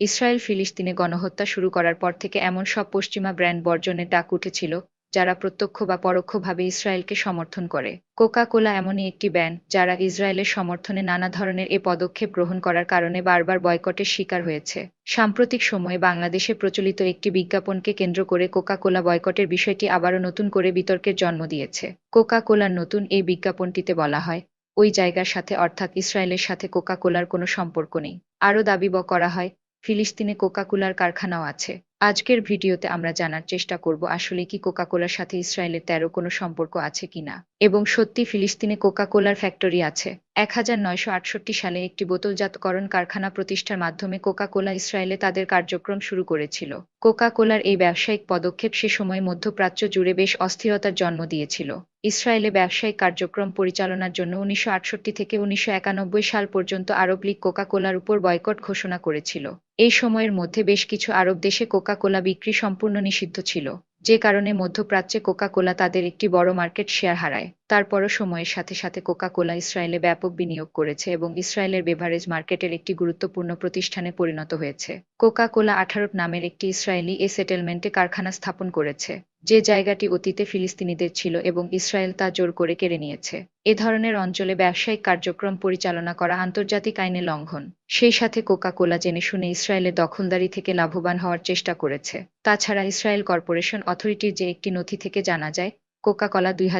Israel ফিলিস্তিনে গণহত্যা শুরু করার পর থেকে এমন সব পশ্চিমা ব্র্যান্ড বর্জনের ডাক উঠেছিল, যারা প্রত্যক্ষ বা পরোক্ষভাবে ইসরায়েলকে সমর্থন করে। কোকা কোলা এমনই একটি ব্যান্ড, যারা ইসরায়েলের সমর্থনে নানা ধরনের এ পদক্ষেপ গ্রহণ করার কারণে বারবার বয়কটের শিকার হয়েছে। সাম্প্রতিক সময়ে বাংলাদেশে প্রচলিত একটি বিজ্ঞাপনকে কেন্দ্র করে কোকা কোলা বয়কটের বিষয়টি আবারও নতুন করে বিতর্কের জন্ম দিয়েছে। কোকা কোলার নতুন এই বিজ্ঞাপনটিতে বলা হয়, ওই জায়গার সাথে অর্থাৎ ইসরায়েলের সাথে কোকা কোলার কোনো সম্পর্ক নেই। আরও দাবি করা হয় ফিলিস্তিনে কোকাকোলার কারখানাও আছে। আজকের ভিডিওতে আমরা জানার চেষ্টা করব আসলে কি কোকাকোলার সাথে ইসরায়েলের তেরো কোনো সম্পর্ক আছে কিনা। এবং সত্যি ফিলিস্তিনে কোকাকোলার ফ্যাক্টরি আছে। এক হাজার নয়শো আটষট্টি সালে একটি বোতলজাতকরণ কারখানা প্রতিষ্ঠার মাধ্যমে কোকা কোলা ইসরায়েলে তাদের কার্যক্রম শুরু করেছিল। কোকা কোলার এই ব্যবসায়িক পদক্ষেপ সে সময় মধ্যপ্রাচ্য জুড়ে বেশ অস্থিরতার জন্ম দিয়েছিল। ইসরায়েলে ব্যবসায়িক কার্যক্রম পরিচালনার জন্য উনিশশো আটষট্টি থেকে উনিশশো একানব্বই সাল পর্যন্ত আরব লীগ কোকা কোলার উপর বয়কট ঘোষণা করেছিল। এই সময়ের মধ্যে বেশ কিছু আরব দেশে কোকা কোলা বিক্রি সম্পূর্ণ নিষিদ্ধ ছিল। যে কারণে মধ্যপ্রাচ্যে কোকা কোলা তাদের একটি বড় মার্কেট শেয়ার হারায়। তারপরও সময়ের সাথে সাথে কোকা কোলা ইসরায়েলে ব্যাপক বিনিয়োগ করেছে এবং ইসরায়েলের বেভারেজ মার্কেটের একটি গুরুত্বপূর্ণ প্রতিষ্ঠানে পরিণত হয়েছে। কোকা কোলা আঠারো নামের একটি ইসরায়েলি এ সেটেলমেন্টে কারখানা স্থাপন করেছে। যে জায়গাটি অতীতে ফিলিস্তিনিদের ছিল এবং ইসরায়েল তা জোর করে কেড়ে নিয়েছে। এ ধরনের অঞ্চলে ব্যবসায়িক কার্যক্রম পরিচালনা করা আন্তর্জাতিক আইনে লঙ্ঘন। সেই সাথে কোকা কোলা জেনে শুনে ইসরায়েলের দখলদারি থেকে লাভবান হওয়ার চেষ্টা করেছে। তাছাড়া ইসরায়েল কর্পোরেশন অথরিটির যে একটি নথি থেকে জানা যায় কোকা কলা দুই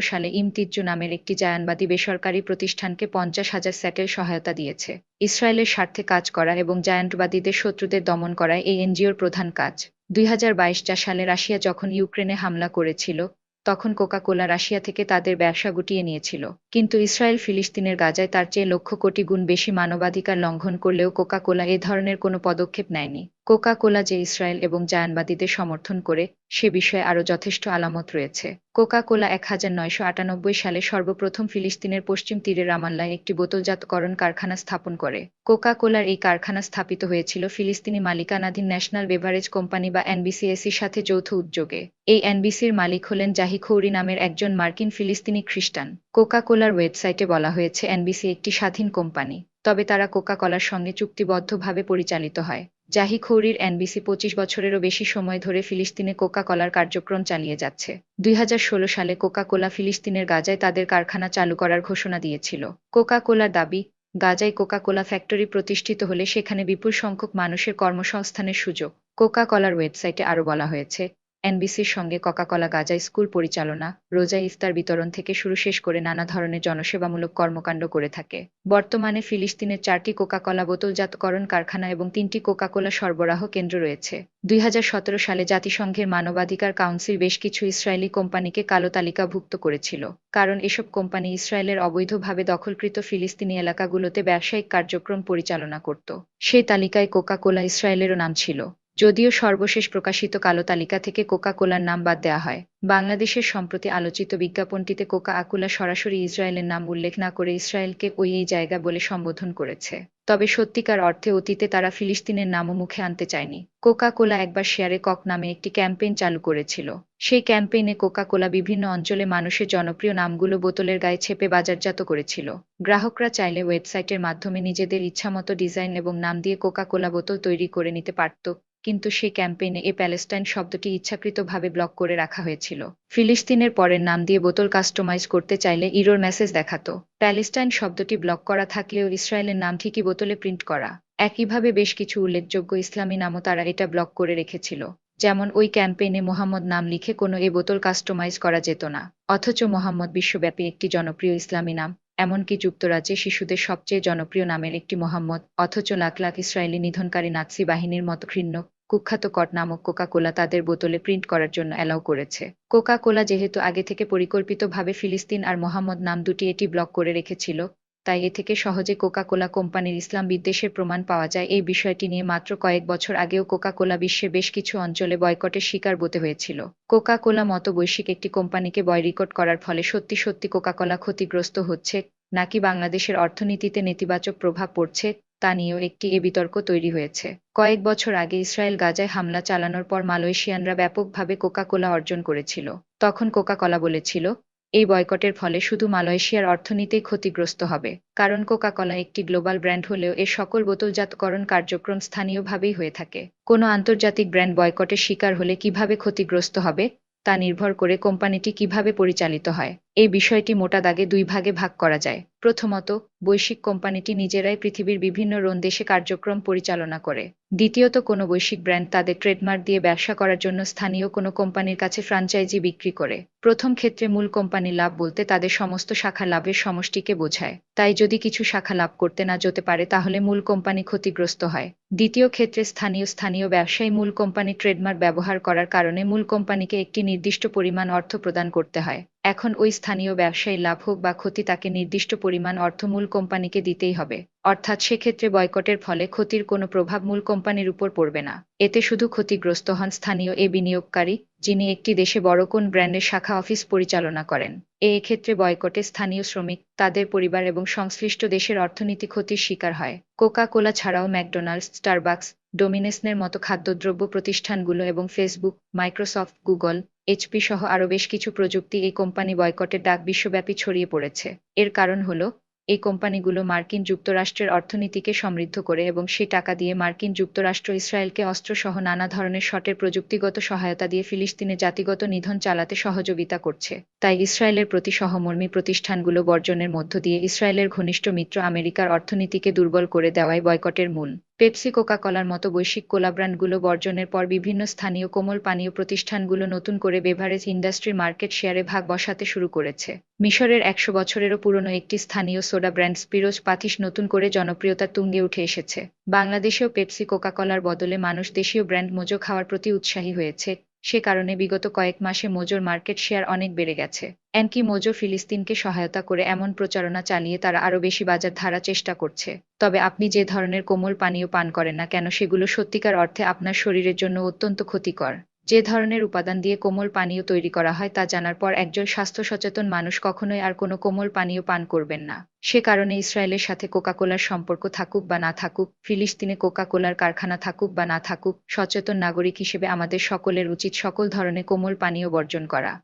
সালে ইমতিজ্জু নামের একটি জায়ানবাদী বেসরকারি প্রতিষ্ঠানকে পঞ্চাশ হাজার স্যাটেল সহায়তা দিয়েছে। ইসরায়েলের স্বার্থে কাজ করা এবং জায়ান্টবাদীদের শত্রুদের দমন করায় এই এনজিওর প্রধান কাজ। দুই হাজার সালে রাশিয়া যখন ইউক্রেনে হামলা করেছিল, তখন কোকা কোলা রাশিয়া থেকে তাদের ব্যবসা গুটিয়ে নিয়েছিল। কিন্তু ইসরায়েল ফিলিস্তিনের গাজায় তার চেয়ে লক্ষ কোটি গুণ বেশি মানবাধিকার লঙ্ঘন করলেও কোকা কোলা এ ধরনের কোনো পদক্ষেপ নেয়নি। কোকা কোলা যে ইসরায়েল এবং জায়ানবাদীদের সমর্থন করে, সে বিষয়ে আরও যথেষ্ট আলামত রয়েছে। কোকা কোলা এক হাজার নয়শো আটানব্বই সালে সর্বপ্রথম ফিলিস্তিনের পশ্চিম তীরে রামাল্লায় একটি বোতলজাতকরণ কারখানা স্থাপন করে। কোকা কোলার এই কারখানা স্থাপিত হয়েছিল ফিলিস্তিনি মালিকানাধীন ন্যাশনাল বেভারেজ কোম্পানি বা এনবিসিএসির সাথে যৌথ উদ্যোগে। এই এনবিসির মালিক হলেন জাহি খৌরি নামের একজন মার্কিন ফিলিস্তিনি খ্রিস্টান। কোকা কোলার ওয়েবসাইটে বলা হয়েছে, এনবিসি একটি স্বাধীন কোম্পানি। তবে তারা কোকা কলার সঙ্গে চুক্তিবদ্ধভাবে পরিচালিত হয়। জাহি খৌরির এনবিসি পঁচিশ বছরেরও বেশি সময় ধরে ফিলিস্তিনে কোকা কলার কার্যক্রম চালিয়ে যাচ্ছে। দুই হাজার ষোলো সালে কোকা কোলা ফিলিস্তিনের গাজায় তাদের কারখানা চালু করার ঘোষণা দিয়েছিল। কোকা কোলার দাবি, গাজায় কোকা কোলা ফ্যাক্টরি প্রতিষ্ঠিত হলে সেখানে বিপুল সংখ্যক মানুষের কর্মসংস্থানের সুযোগ। কোকা কলার ওয়েবসাইটে আরও বলা হয়েছে এনবিসির সঙ্গে ককাকলা গাজা স্কুল পরিচালনা রোজা ইফতার বিতরণ থেকে শুরু শেষ করে নানা ধরনের জনসেবামূলক কর্মকাণ্ড করে থাকে। বর্তমানে ফিলিস্তিনের চারটি কোকাকলা বোতলজাতকরণ কারখানা এবং তিনটি কোকাকোলা সরবরাহ কেন্দ্র রয়েছে। দুই হাজার সতেরো সালে জাতিসংঘের মানবাধিকার কাউন্সিল বেশ কিছু ইসরায়েলি কোম্পানিকে কালো তালিকাভুক্ত করেছিল, কারণ এসব কোম্পানি ইসরায়েলের অবৈধভাবে দখলকৃত ফিলিস্তিনি এলাকাগুলোতে ব্যবসায়িক কার্যক্রম পরিচালনা করত। সেই তালিকায় কোকাকোলা ইসরায়েলেরও নাম ছিল। যদিও সর্বশেষ প্রকাশিত কালো তালিকা থেকে কোকা কোলার নাম বাদ দেওয়া হয়। বাংলাদেশের সম্প্রতি আলোচিত বিজ্ঞাপনটিতে কোকা আকুলা সরাসরি ইসরায়েলের নাম উল্লেখ না করে ইসরায়েলকে ওই এই জায়গা বলে সম্বোধন করেছে। তবে সত্যিকার অর্থে অতীতে তারা ফিলিস্তিনের নামও মুখে আনতে চায়নি। কোকা কোলা একবার শেয়ারে কক নামে একটি ক্যাম্পেইন চালু করেছিল। সেই ক্যাম্পেইনে কোকা কোলা বিভিন্ন অঞ্চলে মানুষের জনপ্রিয় নামগুলো বোতলের গায়ে ছেপে বাজারজাত করেছিল। গ্রাহকরা চাইলে ওয়েবসাইটের মাধ্যমে নিজেদের ইচ্ছামতো ডিজাইন এবং নাম দিয়ে কোকা কোলা বোতল তৈরি করে নিতে পারত। কিন্তু সেই ক্যাম্পেইনে এ প্যালেস্টাইন শব্দটি ইচ্ছাকৃতভাবে ব্লক করে রাখা হয়েছিল। ফিলিস্তিনের পরের নাম দিয়ে বোতল কাস্টমাইজ করতে চাইলে ইরোর মেসেজ দেখাতো। প্যালেস্টাইন শব্দটি ব্লক করা থাকলেও ইসরায়েলের নাম ঠিকই বোতলে প্রিন্ট করা। একইভাবে বেশ কিছু উল্লেখযোগ্য ইসলামী নামও তারা এটা ব্লক করে রেখেছিল। যেমন, ওই ক্যাম্পেইনে মোহাম্মদ নাম লিখে কোনো এ বোতল কাস্টমাইজ করা যেত না। অথচ মোহাম্মদ বিশ্বব্যাপী একটি জনপ্রিয় ইসলামী নাম, এমনকি যুক্তরাজ্যে শিশুদের সবচেয়ে জনপ্রিয় নামের একটি মোহাম্মদ, অথচ লাখ লাখ ইসরায়েলি নিধনকারী নাৎসি বাহিনীর মতো ঘৃণ্য কুখ্যাত কট নামক কোকা কোলা তাদের বোতলে প্রিন্ট করার জন্য অ্যালাউ করেছে। কোকা কোলা যেহেতু আগে থেকে পরিকল্পিতভাবে ফিলিস্তিন আর মোহাম্মদ নাম দুটি এটি ব্লক করে রেখেছিল, তাই এ থেকে সহজে কোকা কোলা কোম্পানির ইসলাম বিদ্বেষের প্রমাণ পাওয়া যায়। এই বিষয়টি নিয়ে মাত্র কয়েক বছর আগেও কোকা কোলা বিশ্বে বেশ কিছু অঞ্চলে বয়কটের শিকার বতে হয়েছিল। কোকা কোলা মতো বৈশ্বিক একটি কোম্পানিকে বয় বয়রিকট করার ফলে সত্যি সত্যি কোকা কোলা ক্ষতিগ্রস্ত হচ্ছে, নাকি বাংলাদেশের অর্থনীতিতে নেতিবাচক প্রভাব পড়ছে তা নিয়েও একটি এ বিতর্ক তৈরি হয়েছে। কয়েক বছর আগে ইসরায়েল গাজায় হামলা চালানোর পর মালয়েশিয়ানরা ব্যাপকভাবে কোকা কোলা অর্জন করেছিল। তখন কোকা কলা বলেছিল, এই বয়কটের ফলে শুধু মালয়েশিয়ার অর্থনীতি ক্ষতিগ্রস্ত হবে। কারণ কোকা কলা একটি গ্লোবাল ব্র্যান্ড হলেও এর সকল বোতলজাতকরণ কার্যক্রম স্থানীয়ভাবেই হয়ে থাকে। কোনো আন্তর্জাতিক ব্র্যান্ড বয়কটের শিকার হলে কীভাবে ক্ষতিগ্রস্ত হবে, তা নির্ভর করে কোম্পানিটি কীভাবে পরিচালিত হয়। এই বিষয়টি মোটা দাগে দুই ভাগে ভাগ করা যায়। প্রথমত, বৈশ্বিক কোম্পানিটি নিজেরাই পৃথিবীর বিভিন্ন রোন দেশে কার্যক্রম পরিচালনা করে। দ্বিতীয়ত, কোনো বৈশ্বিক ব্র্যান্ড তাদের ট্রেডমার্ক দিয়ে ব্যবসা করার জন্য স্থানীয় কোনো কোম্পানির কাছে ফ্রাঞ্চাইজি বিক্রি করে। প্রথম ক্ষেত্রে মূল কোম্পানি লাভ বলতে তাদের সমস্ত শাখা লাভের সমষ্টিকে বোঝায়। তাই যদি কিছু শাখা লাভ করতে না যেতে পারে, তাহলে মূল কোম্পানি ক্ষতিগ্রস্ত হয়। দ্বিতীয় ক্ষেত্রে স্থানীয় স্থানীয় ব্যবসায়ী মূল কোম্পানি ট্রেডমার্ক ব্যবহার করার কারণে মূল কোম্পানিকে একটি নির্দিষ্ট পরিমাণ অর্থ প্রদান করতে হয়। এখন ওই স্থানীয় ব্যবসায়ী লাভ হোক বা ক্ষতি, তাকে নির্দিষ্ট পরিমাণ অর্থ মূল কোম্পানিকে দিতেই হবে। অর্থাৎ সেক্ষেত্রে বয়কটের ফলে ক্ষতির কোনো প্রভাব মূল কোম্পানির উপর পড়বে না। এতে শুধু ক্ষতিগ্রস্ত হন স্থানীয় এ বিনিয়োগকারী, যিনি একটি দেশে বড় কোন ব্র্যান্ডের শাখা অফিস পরিচালনা করেন। এ ক্ষেত্রে বয়কটে স্থানীয় শ্রমিক, তাদের পরিবার এবং সংশ্লিষ্ট দেশের অর্থনীতি ক্ষতির শিকার হয়। কোকা কোলা ছাড়াও ম্যাকডোনাল্ডস, স্টারবাক্স, ডোমিনেসনের মতো খাদ্যদ্রব্য প্রতিষ্ঠানগুলো এবং ফেসবুক, মাইক্রোসফট, গুগল এইচপি সহ আরও বেশ কিছু প্রযুক্তি এই কোম্পানি বয়কটের ডাক বিশ্বব্যাপী ছড়িয়ে পড়েছে। এর কারণ হলো, এই কোম্পানিগুলো মার্কিন যুক্তরাষ্ট্রের অর্থনীতিকে সমৃদ্ধ করে এবং সেই টাকা দিয়ে মার্কিন যুক্তরাষ্ট্র ইসরায়েলকে অস্ত্রসহ নানা ধরনের শটের প্রযুক্তিগত সহায়তা দিয়ে ফিলিস্তিনে জাতিগত নিধন চালাতে সহযোগিতা করছে। তাই ইসরায়েলের প্রতি সহমর্মী প্রতিষ্ঠানগুলো বর্জনের মধ্য দিয়ে ইসরায়েলের ঘনিষ্ঠ মিত্র আমেরিকার অর্থনীতিকে দুর্বল করে দেওয়াই বয়কটের মূল। পেপসি কোকা কলার মতো বৈশ্বিক কোলা ব্র্যান্ডগুলো বর্জনের পর বিভিন্ন স্থানীয় কোমল পানীয় প্রতিষ্ঠানগুলো নতুন করে বেভারেজ ইন্ডাস্ট্রির মার্কেট শেয়ারে ভাগ বসাতে শুরু করেছে। মিশরের একশো বছরেরও পুরনো একটি স্থানীয় সোডা ব্র্যান্ড স্পিরোজ পাথিস নতুন করে জনপ্রিয়তার তুঙ্গে উঠে এসেছে। বাংলাদেশেও পেপসি কোকা কলার বদলে মানুষ দেশীয় ব্র্যান্ড মোজো খাওয়ার প্রতি উৎসাহী হয়েছে। সে কারণে বিগত কয়েক মাসে মোজোর মার্কেট শেয়ার অনেক বেড়ে গেছে। এনকি মোজো ফিলিস্তিনকে সহায়তা করে এমন প্রচারণা চালিয়ে তারা আরও বেশি বাজার ধারা চেষ্টা করছে। তবে আপনি যে ধরনের কোমল পানীয় পান করেন না কেন, সেগুলো সত্যিকার অর্থে আপনার শরীরের জন্য অত্যন্ত ক্ষতিকর। যে ধরনের উপাদান দিয়ে কোমল পানীয় তৈরি করা হয় তা জানার পর একজন স্বাস্থ্য সচেতন মানুষ কখনোই আর কোনো কোমল পানীয় পান করবেন না। সে কারণে ইসরায়েলের সাথে কোকাকোলার সম্পর্ক থাকুক বা না থাকুক, ফিলিস্তিনে কোকাকোলার কারখানা থাকুক বা না থাকুক, সচেতন নাগরিক হিসেবে আমাদের সকলের উচিত সকল ধরনের কোমল পানীয় বর্জন করা।